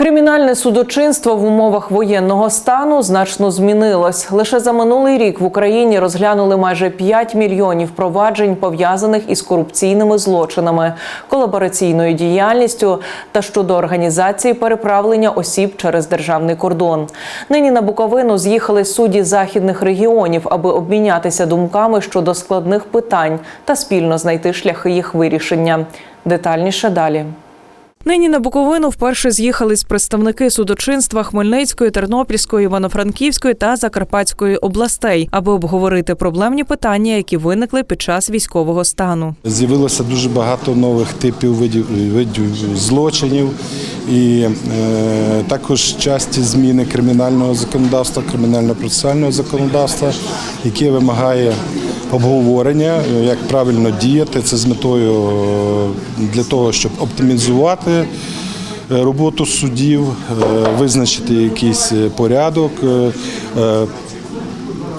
Кримінальне судочинство в умовах воєнного стану значно змінилось. Лише за минулий рік в Україні розглянули майже 5 мільйонів проваджень, пов'язаних із корупційними злочинами, колабораційною діяльністю та щодо організації переправлення осіб через державний кордон. Нині на Буковину з'їхали судді західних регіонів, аби обмінятися думками щодо складних питань та спільно знайти шляхи їх вирішення. Детальніше далі. Нині на Буковину вперше з'їхались представники судочинства Хмельницької, Тернопільської, Івано-Франківської та Закарпатської областей, аби обговорити проблемні питання, які виникли під час військового стану. З'явилося дуже багато нових типів видів, видів злочинів і е, також часті зміни кримінального законодавства, кримінально-процесуального законодавства, яке вимагає обговорення, е, як правильно діяти. Це з метою е, для того, щоб оптимізувати е, роботу суддів, е, визначити якийсь порядок.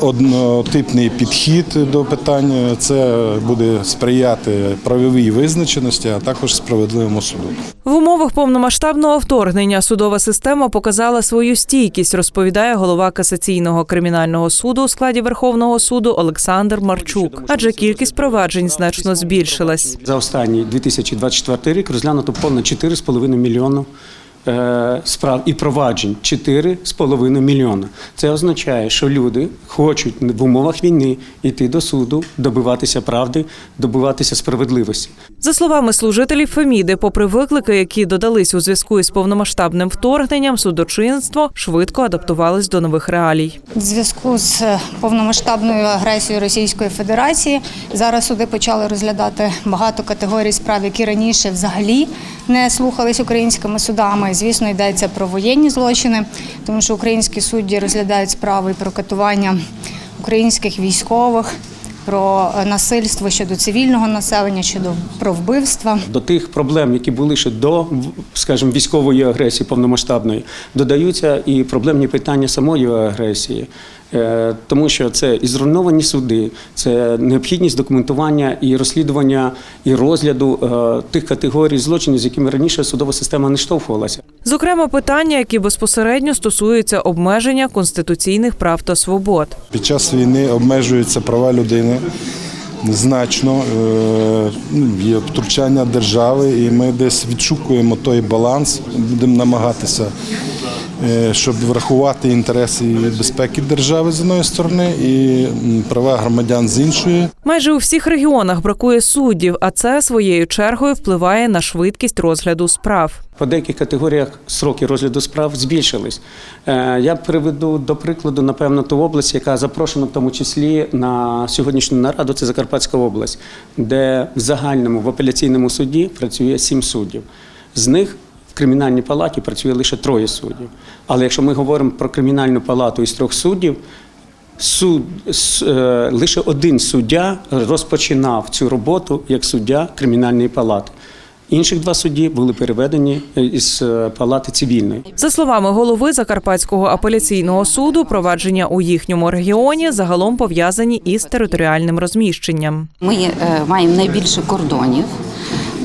Однотипний підхід до питань. Це буде сприяти правовій визначеності, а також справедливому суду. В умовах повномасштабного вторгнення судова система показала свою стійкість, розповідає голова касаційного кримінального суду у складі Верховного суду Олександр Марчук. Адже кількість проваджень значно збільшилась. За останній 2024 рік розглянуто понад 4,5 мільйона е, справ і проваджень 4,5 мільйона. Це означає, що люди хочуть в умовах війни йти до суду, добиватися правди, добиватися справедливості. За словами служителів Феміди, попри виклики, які додались у зв'язку із повномасштабним вторгненням, судочинство швидко адаптувалось до нових реалій. В зв'язку з повномасштабною агресією Російської Федерації зараз суди почали розглядати багато категорій справ, які раніше взагалі не слухались українськими судами. Звісно, йдеться про воєнні злочини, тому що українські судді розглядають справи про катування українських військових, про насильство щодо цивільного населення, щодо про вбивства. До тих проблем, які були ще до, скажімо, військової агресії повномасштабної, додаються і проблемні питання самої агресії. Е, Тому що це і зруйновані суди, це необхідність документування і розслідування і розгляду е, тих категорій злочинів, з якими раніше судова система не штовхувалася. Зокрема, питання, які безпосередньо стосуються обмеження конституційних прав та свобод. Під час війни обмежуються права людини. Значно Е, ну, є втручання держави, і ми десь відшукуємо той баланс, будемо намагатися, щоб врахувати інтереси і безпеки держави з одної сторони і права громадян з іншої. Майже у всіх регіонах бракує суддів, а це своєю чергою впливає на швидкість розгляду справ. По деяких категоріях сроки розгляду справ збільшились. Е, Я приведу до прикладу, напевно, ту область, яка запрошена в тому числі на сьогоднішню нараду, це Закарпатська область, де в загальному в апеляційному суді працює сім суддів. З них в кримінальній палаті працює лише троє суддів. Але якщо ми говоримо про кримінальну палату із трьох суддів, суд, с- е, лише один суддя розпочинав цю роботу як суддя кримінальної палати. Інших два судді були переведені е, із е, палати цивільної. За словами голови Закарпатського апеляційного суду, провадження у їхньому регіоні загалом пов'язані із територіальним розміщенням. Ми е, маємо найбільше кордонів,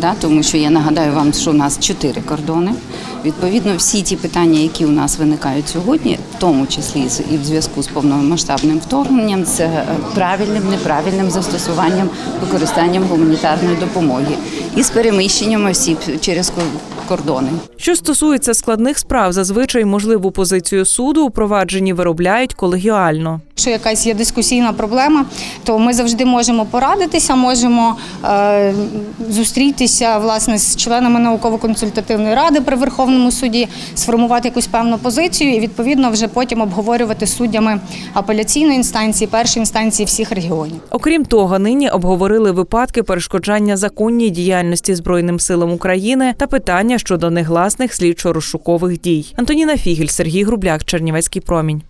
да, тому що я нагадаю вам, що у нас чотири кордони. Відповідно, всі ті питання, які у нас виникають сьогодні, в тому числі з- і в зв'язку з повномасштабним вторгненням, це е, правильним, неправильним застосуванням, використанням гуманітарної допомоги і з переміщенням осіб через кордони. Що стосується складних справ, зазвичай можливу позицію суду у провадженні виробляють колегіально. Якщо якась є дискусійна проблема, то ми завжди можемо порадитися, можемо е, зустрітися власне з членами науково-консультативної ради при Верховному суді, сформувати якусь певну позицію і відповідно вже потім обговорювати з суддями апеляційної інстанції, першої інстанції всіх регіонів. Окрім того, нині обговорили випадки перешкоджання законній діяльності Збройним силам України та питання щодо негласних слідчо-розшукових дій. Антоніна Фігель, Сергій Грубляк, Чернівецький промінь.